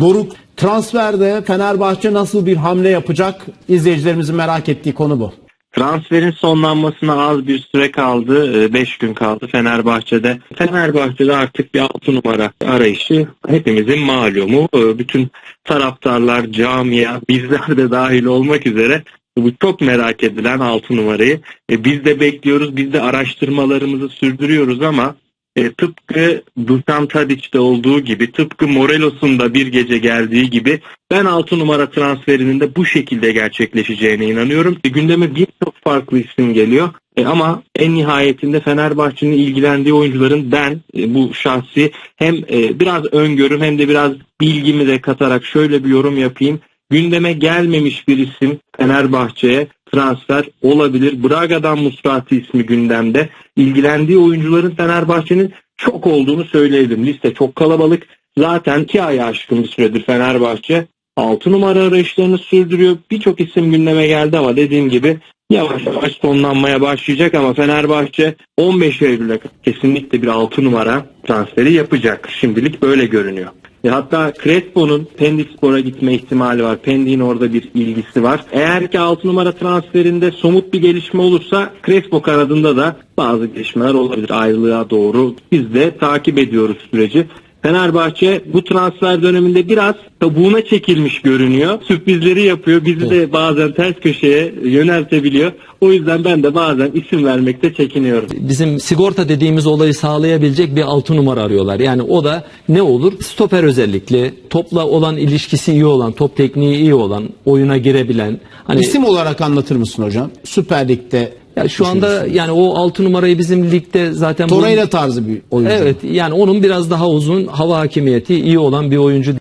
Doruk transferde Fenerbahçe nasıl bir hamle yapacak? İzleyicilerimizin merak ettiği konu bu. Transferin sonlanmasına az bir süre kaldı. 5 gün kaldı Fenerbahçe'de. Fenerbahçe'de artık bir 6 numara arayışı hepimizin malumu. Ee, Bütün taraftarlar, camia, bizler de dahil olmak üzere bu çok merak edilen 6 numarayı. E, Biz de bekliyoruz, biz de araştırmalarımızı sürdürüyoruz ama e, tıpkı Dusan Tadic'te olduğu gibi, tıpkı Morelos'un da bir gece geldiği gibi ben 6 numara transferinin de bu şekilde gerçekleşeceğine inanıyorum. E, gündeme birçok farklı isim geliyor. E, ama en nihayetinde Fenerbahçe'nin ilgilendiği oyuncuların ben e, bu şahsi hem e, biraz öngörüm hem de biraz bilgimi de katarak şöyle bir yorum yapayım. Gündeme gelmemiş bir isim Fenerbahçe'ye transfer olabilir. Braga'dan Musrati ismi gündemde. İlgilendiği oyuncuların Fenerbahçe'nin çok olduğunu söyleyebilirim. Liste çok kalabalık. Zaten iki aya aşkın bir süredir Fenerbahçe 6 numara arayışlarını sürdürüyor. Birçok isim gündeme geldi ama dediğim gibi yavaş yavaş sonlanmaya başlayacak ama Fenerbahçe 15 Eylül'e kesinlikle bir 6 numara transferi yapacak. Şimdilik böyle görünüyor. E hatta Crespo'nun Pendik Spor'a gitme ihtimali var. Pendik'in orada bir ilgisi var. Eğer ki 6 numara transferinde somut bir gelişme olursa Crespo kanadında da bazı gelişmeler olabilir ayrılığa doğru. Biz de takip ediyoruz süreci. Fenerbahçe bu transfer döneminde biraz kabuğuna çekilmiş görünüyor. Sürprizleri yapıyor. Bizi de bazen ters köşeye yöneltebiliyor. O yüzden ben de bazen isim vermekte çekiniyorum. bizim sigorta dediğimiz olayı sağlayabilecek bir altı numara arıyorlar. Yani o da ne olur? Stoper özellikle, topla olan ilişkisi iyi olan, top tekniği iyi olan, oyuna girebilen. Hani İsim olarak anlatır mısın hocam? Süper Lig'de ya şu anda yani o altı numarayı bizim ligde zaten Torreira tarzı bir oyuncu. Evet yani onun biraz daha uzun hava hakimiyeti iyi olan bir oyuncu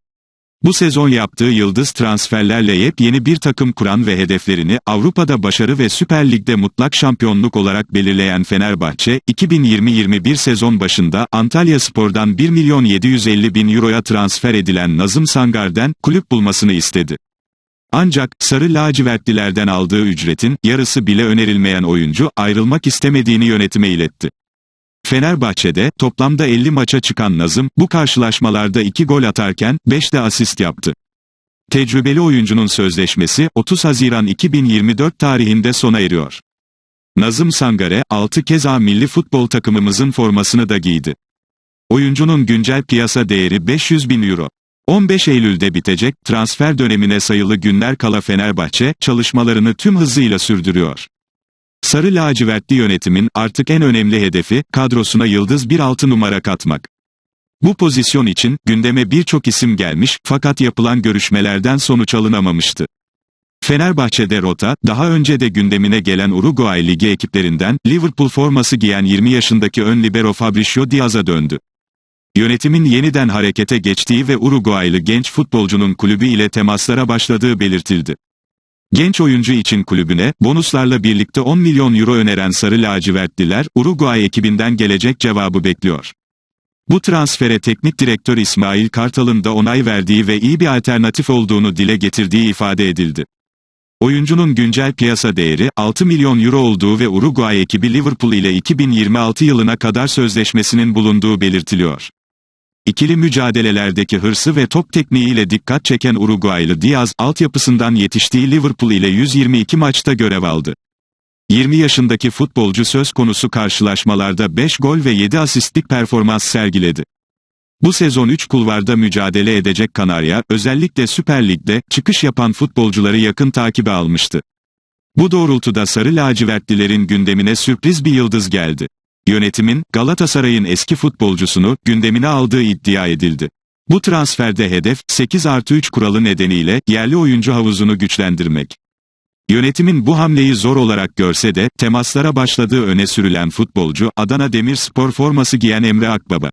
Bu sezon yaptığı yıldız transferlerle yepyeni bir takım kuran ve hedeflerini Avrupa'da başarı ve Süper Lig'de mutlak şampiyonluk olarak belirleyen Fenerbahçe, 2020-21 sezon başında Antalya Spor'dan 1 milyon 750 bin euroya transfer edilen Nazım Sangar'den kulüp bulmasını istedi. Ancak sarı lacivertlilerden aldığı ücretin yarısı bile önerilmeyen oyuncu ayrılmak istemediğini yönetime iletti. Fenerbahçe'de toplamda 50 maça çıkan Nazım bu karşılaşmalarda 2 gol atarken 5 de asist yaptı. Tecrübeli oyuncunun sözleşmesi 30 Haziran 2024 tarihinde sona eriyor. Nazım Sangare 6 kez A milli futbol takımımızın formasını da giydi. Oyuncunun güncel piyasa değeri 500 bin euro. 15 Eylül'de bitecek transfer dönemine sayılı günler kala Fenerbahçe çalışmalarını tüm hızıyla sürdürüyor. Sarı lacivertli yönetimin artık en önemli hedefi kadrosuna yıldız bir altı numara katmak. Bu pozisyon için gündeme birçok isim gelmiş fakat yapılan görüşmelerden sonuç alınamamıştı. Fenerbahçe'de rota, daha önce de gündemine gelen Uruguay Ligi ekiplerinden Liverpool forması giyen 20 yaşındaki ön libero Fabricio Diaz'a döndü. Yönetimin yeniden harekete geçtiği ve Uruguaylı genç futbolcunun kulübü ile temaslara başladığı belirtildi. Genç oyuncu için kulübüne, bonuslarla birlikte 10 milyon euro öneren Sarı Lacivertliler, Uruguay ekibinden gelecek cevabı bekliyor. Bu transfere teknik direktör İsmail Kartal'ın da onay verdiği ve iyi bir alternatif olduğunu dile getirdiği ifade edildi. Oyuncunun güncel piyasa değeri 6 milyon euro olduğu ve Uruguay ekibi Liverpool ile 2026 yılına kadar sözleşmesinin bulunduğu belirtiliyor. İkili mücadelelerdeki hırsı ve top tekniğiyle dikkat çeken Uruguaylı Diaz, altyapısından yetiştiği Liverpool ile 122 maçta görev aldı. 20 yaşındaki futbolcu söz konusu karşılaşmalarda 5 gol ve 7 asistlik performans sergiledi. Bu sezon 3 kulvarda mücadele edecek Kanarya, özellikle Süper Lig'de çıkış yapan futbolcuları yakın takibe almıştı. Bu doğrultuda Sarı Lacivertlilerin gündemine sürpriz bir yıldız geldi. Yönetimin, Galatasaray'ın eski futbolcusunu gündemine aldığı iddia edildi. Bu transferde hedef, 8 artı 3 kuralı nedeniyle yerli oyuncu havuzunu güçlendirmek. Yönetimin bu hamleyi zor olarak görse de, temaslara başladığı öne sürülen futbolcu, Adana Demirspor forması giyen Emre Akbaba.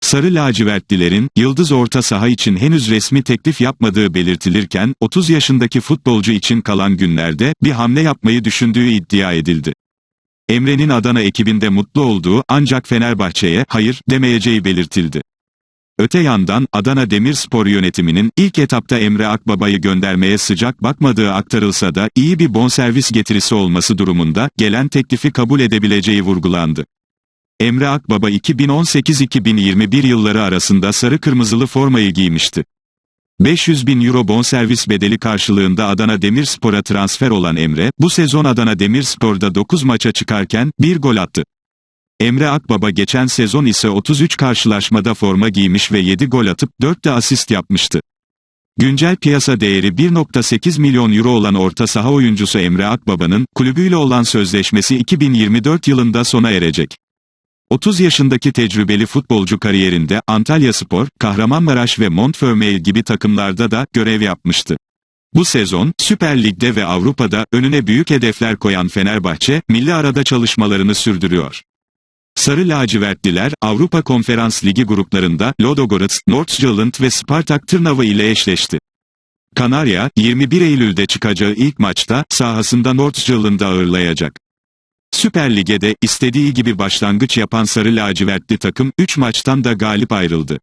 Sarı lacivertlilerin, yıldız orta saha için henüz resmi teklif yapmadığı belirtilirken, 30 yaşındaki futbolcu için kalan günlerde, bir hamle yapmayı düşündüğü iddia edildi. Emre'nin Adana ekibinde mutlu olduğu ancak Fenerbahçe'ye hayır demeyeceği belirtildi. Öte yandan Adana Demirspor yönetiminin ilk etapta Emre Akbaba'yı göndermeye sıcak bakmadığı aktarılsa da iyi bir bonservis getirisi olması durumunda gelen teklifi kabul edebileceği vurgulandı. Emre Akbaba 2018-2021 yılları arasında sarı kırmızılı formayı giymişti. 500 bin euro bonservis bedeli karşılığında Adana Demirspor'a transfer olan Emre, bu sezon Adana Demirspor'da 9 maça çıkarken 1 gol attı. Emre Akbaba geçen sezon ise 33 karşılaşmada forma giymiş ve 7 gol atıp 4 de asist yapmıştı. Güncel piyasa değeri 1.8 milyon euro olan orta saha oyuncusu Emre Akbaba'nın kulübüyle olan sözleşmesi 2024 yılında sona erecek. 30 yaşındaki tecrübeli futbolcu kariyerinde Antalya Spor, Kahramanmaraş ve Montfermeil gibi takımlarda da görev yapmıştı. Bu sezon, Süper Lig'de ve Avrupa'da önüne büyük hedefler koyan Fenerbahçe, milli arada çalışmalarını sürdürüyor. Sarı lacivertliler, Avrupa Konferans Ligi gruplarında Ludogorets, Nordsjælland ve Spartak Trnava ile eşleşti. Kanarya, 21 Eylül'de çıkacağı ilk maçta sahasında Nordsjælland'ı ağırlayacak. Süper Lig'e de istediği gibi başlangıç yapan Sarı lacivertli takım 3 maçtan da galip ayrıldı.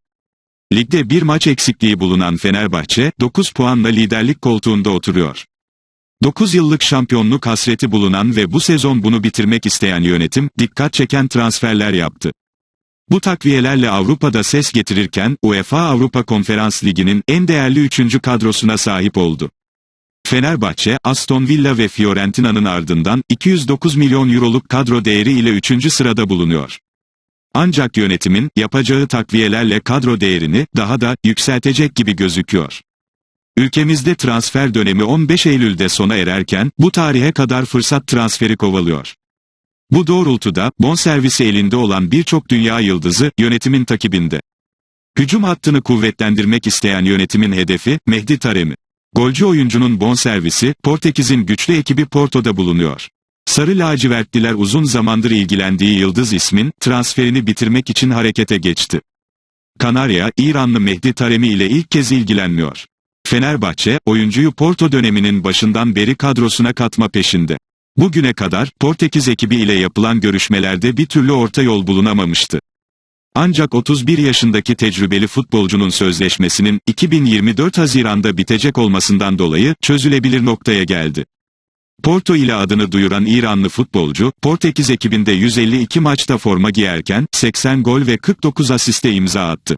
Ligde bir maç eksikliği bulunan Fenerbahçe, 9 puanla liderlik koltuğunda oturuyor. 9 yıllık şampiyonluk hasreti bulunan ve bu sezon bunu bitirmek isteyen yönetim, dikkat çeken transferler yaptı. Bu takviyelerle Avrupa'da ses getirirken, UEFA Avrupa Konferans Ligi'nin en değerli 3. kadrosuna sahip oldu. Fenerbahçe, Aston Villa ve Fiorentina'nın ardından 209 milyon euroluk kadro değeri ile 3. sırada bulunuyor. Ancak yönetimin, yapacağı takviyelerle kadro değerini, daha da, yükseltecek gibi gözüküyor. Ülkemizde transfer dönemi 15 Eylül'de sona ererken, bu tarihe kadar fırsat transferi kovalıyor. Bu doğrultuda, bonservisi elinde olan birçok dünya yıldızı, yönetimin takibinde. Hücum hattını kuvvetlendirmek isteyen yönetimin hedefi, Mehdi Taremi. Golcü oyuncunun bonservisi, Portekiz'in güçlü ekibi Porto'da bulunuyor. Sarı lacivertliler uzun zamandır ilgilendiği yıldız ismin, transferini bitirmek için harekete geçti. Kanarya, İranlı Mehdi Taremi ile ilk kez ilgilenmiyor. Fenerbahçe, oyuncuyu Porto döneminin başından beri kadrosuna katma peşinde. Bugüne kadar, Portekiz ekibi ile yapılan görüşmelerde bir türlü orta yol bulunamamıştı. Ancak 31 yaşındaki tecrübeli futbolcunun sözleşmesinin 2024 Haziran'da bitecek olmasından dolayı çözülebilir noktaya geldi. Porto ile adını duyuran İranlı futbolcu, Portekiz ekibinde 152 maçta forma giyerken 80 gol ve 49 asiste imza attı.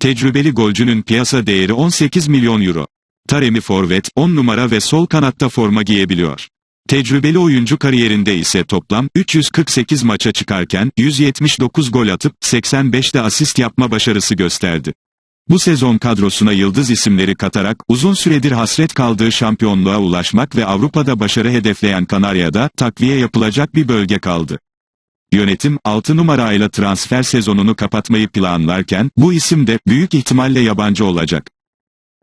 Tecrübeli golcünün piyasa değeri 18 milyon euro. Taremi forvet, 10 numara ve sol kanatta forma giyebiliyor. Tecrübeli oyuncu kariyerinde ise toplam 348 maça çıkarken 179 gol atıp 85'te asist yapma başarısı gösterdi. Bu sezon kadrosuna yıldız isimleri katarak uzun süredir hasret kaldığı şampiyonluğa ulaşmak ve Avrupa'da başarı hedefleyen Kanarya'da takviye yapılacak bir bölge kaldı. Yönetim 6 numarayla transfer sezonunu kapatmayı planlarken bu isim de büyük ihtimalle yabancı olacak.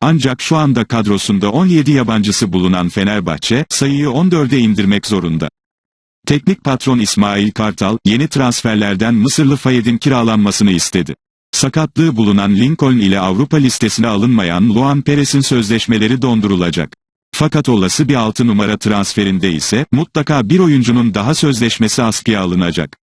Ancak şu anda kadrosunda 17 yabancısı bulunan Fenerbahçe sayıyı 14'e indirmek zorunda. Teknik patron İsmail Kartal yeni transferlerden Mısırlı Fayed'in kiralanmasını istedi. Sakatlığı bulunan Lincoln ile Avrupa listesine alınmayan Luan Perez'in sözleşmeleri dondurulacak. Fakat olası bir 6 numara transferinde ise mutlaka bir oyuncunun daha sözleşmesi askıya alınacak.